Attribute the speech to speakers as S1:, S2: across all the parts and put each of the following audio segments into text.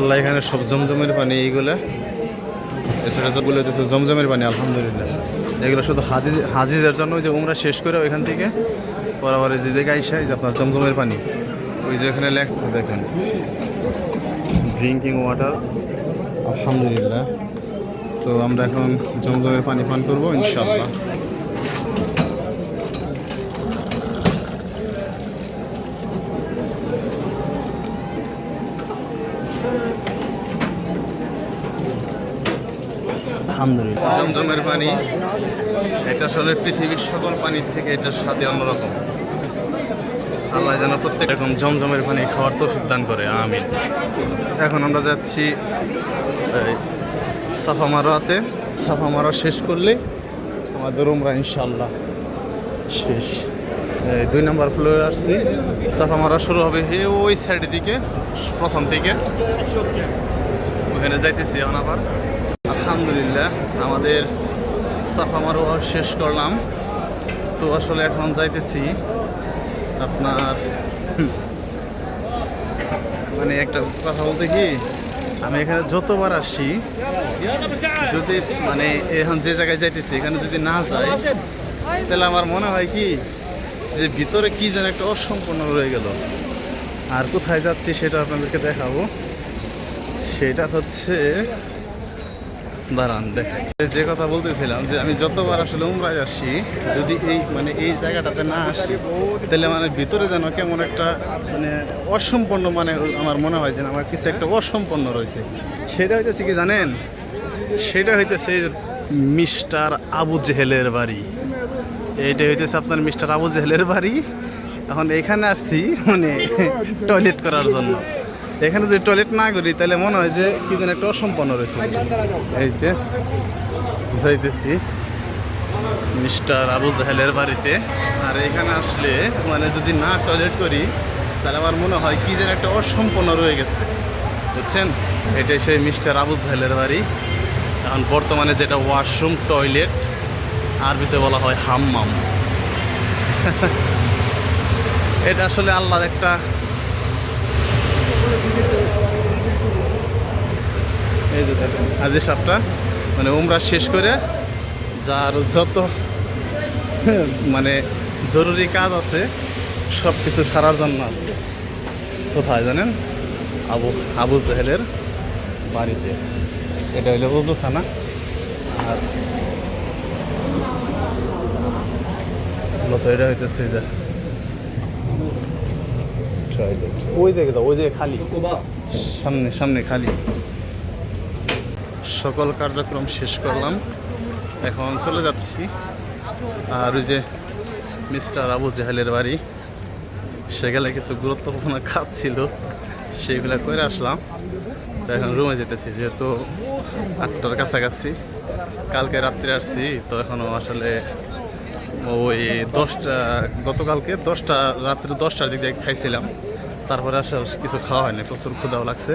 S1: আল্লাহ এখানে সব জমজমের পানি এইগুলা। এছাড়া যেগুলো জমজমের পানি, আলহামদুলিল্লাহ। এগুলো শুধু হাজি, হাজিদের জন্য ওই যে উমরা শেষ করে ওইখান থেকে বরাবর যে দিকে আইসা, এই যে আপনার জমজমের পানি। ওই যে এখানে লেখ, দেখেন। ড্রিঙ্কিং ওয়াটার আলহামদুলিল্লাহ। তো আমরা এখন জমজমের পানি পান করব ইনশাল্লাহ আলহামদুলিল্লাহ। জমজমের পানি, এটা আসলে পৃথিবীর সকল পানির থেকে এটার স্বাদে অন্যরকম। আল্লাহ যেন প্রত্যেক রকম জমজমের পানি খাওয়ার তৌফিক দান করে, আমিন। এখন আমরা যাচ্ছি সাফা মারাতে। সাফা মারা শেষ করলে আমাদের উমরা ইনশাল্লাহ শেষ। দুই নম্বর ফ্লোরে আসছি। সাফা মারা শুরু হবে হে ওই সাইডের দিকে, প্রথম থেকে। ওখানে যাইতেছি এখন আবার। আলহামদুলিল্লাহ, আমাদের সাফা মারোয়া শেষ করলাম। তো আসলে এখন যাইতেছি আপনার মানে একটা কথা বলতে কি, আমি এখানে যতবার আসি যদি মানে এখন যে জায়গায় যাইতেছি, এখানে যদি না যাই, তাহলে আমার মনে হয় কি, যে ভিতরে কি যেন একটা অসম্পূর্ণ রয়ে গেল। আর কোথায় যাচ্ছি সেটা আপনাদেরকে দেখাবো। সেটা হচ্ছে দাঁড়ান, দেখাই। যে কথা বলতেছিলাম যে আমি যতবার আসলে উমরায় আসি যদি এই মানে এই জায়গাটাতে না আসি, তাহলে মানে ভিতরে যেন কেমন একটা মানে অসম্পন্ন মানে আমার মনে হয় যে আমার কিছু একটা অসম্পন্ন রয়েছে। সেটা হইতেছে কি জানেন? সেটা হইতেছে মিস্টার আবু জেহেলের বাড়ি। এইটা হইতেছে আপনার মিস্টার আবু জেহেলের বাড়ি। এখন এখানে আসছি মানে টয়লেট করার জন্য। এখানে যদি টয়লেট না করি, তাহলে মনে হয় যে কি যেন একটা অসম্পন্ন রয়েছে। এই যে যাইতেছি মিস্টার আবু জাহেলের বাড়িতে। আর এখানে আসলে মানে যদি না টয়লেট করি, তাহলে আমার মনে হয় কি যেন একটা অসম্পন্ন রয়ে গেছে। বুঝছেন? এটাই সেই মিস্টার আবু জাহেলের বাড়ি। এখন বর্তমানে যেটা ওয়াশরুম টয়লেট আরবিতে বলা হয় হাম্মাম। এটা আসলে আল্লাহর একটা এই যে দেখেন, আজি সাপটা মানে উমরা শেষ করে যার যত মানে জরুরি কাজ আছে সব কিছু সারার জন্য আছে কোথায় জানেন? আবু আবু জাহেলের বাড়িতে। এটা হলো উজুখানা আর মূলত এটা হইতেছে যে টয়লেট ওই দেখে দাও ওই দিকে খালি। সামনে সামনে খালি। সকল কার্যক্রম শেষ করলাম। এখন চলে যাচ্ছি। আর ওই যে মিস্টার আবু জাহেলের বাড়ি সেখানে কিছু গুরুত্বপূর্ণ কাজ ছিল সেইগুলো করে আসলাম। তো এখন রুমে যেতেছি যেহেতু আটটার কাছাকাছি। কালকে রাত্রে আসছি তো এখনও আসলে ওই দশটা, গতকালকে দশটা, রাত্রে দশটার দিক দিয়ে খাইছিলাম। তারপরে আসলে কিছু খাওয়া হয়নি, প্রচুর ক্ষুদাও লাগছে।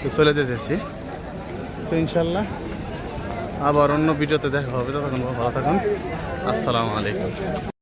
S1: তো চলে যেতেছি। তো ইনশাল্লাহ আবার অন্য ভিডিওতে দেখা হবে। ততক্ষণ ভালো থাকুন। আসসালামু আলাইকুম।